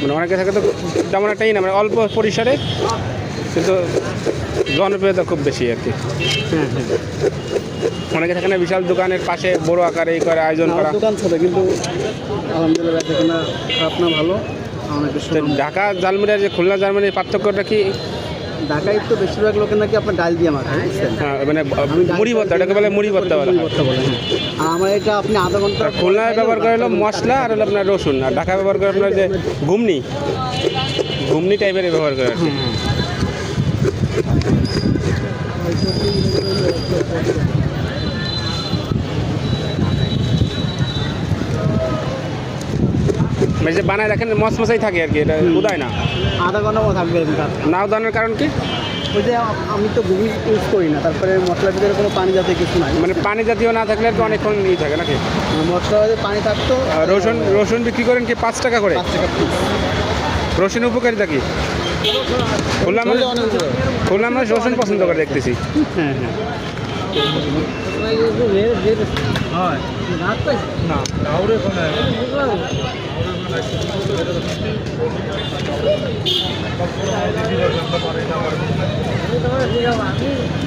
মানে অনেকে থাকে তো তেমন একটাই না মানে অল্প পরিসরে কিন্তু জনপ্রিয়তা খুব বেশি আর কি। অনেকে থাকে না বিশাল দোকানের পাশে বড় আকারে এই করে আয়োজন করা। দোকান ছিল কিন্তু আলহামদুলিল্লাহ না ভালো ঢাকা জালমুড়ির যে খুলনা জালমুড়ির পার্থক্যটা কি? ঢাকায় তো বেশিরভাগ লোকের নাকি আপনার ডাল দিয়ে বুঝছেন? হ্যাঁ, মানে মুড়ি ভর্তা এটাকে বলে মুড়ি ভর্তা বলা হয়। আমার এটা আপনি আধা ঘণ্টা খুলনায় ব্যবহার করে হলো মশলা আর হলো আপনার রসুন আর ঢাকা ব্যবহার করে আপনার যে ঘুমনি ঘুমনি টাইপের ব্যবহার করে আর মানে যে বানায় রাখেন মশ মশাই থাকে আর কি এটা উদায় না। আধা ঘণ্টা মতো থাকবে না উদাহরণের কারণ কি? ওই যে আমি তো গুগল ইউজ করি না তারপরে মশলার ভিতরে কোনো পানি জাতীয় কিছু নাই। মানে পানি জাতীয় না থাকলে আর কি অনেকক্ষণ ই থাকে নাকি? মশলা পানি থাকতো রসুন রসুন বিক্রি করেন কি পাঁচ টাকা করে? পাঁচ টাকা piece। রসুন উপকারিতা কি? খুলনা মানুষ খুলনা মানুষ রসুন পছন্দ করে দেখতেছি। হ্যাঁ হ্যাঁ। না আমি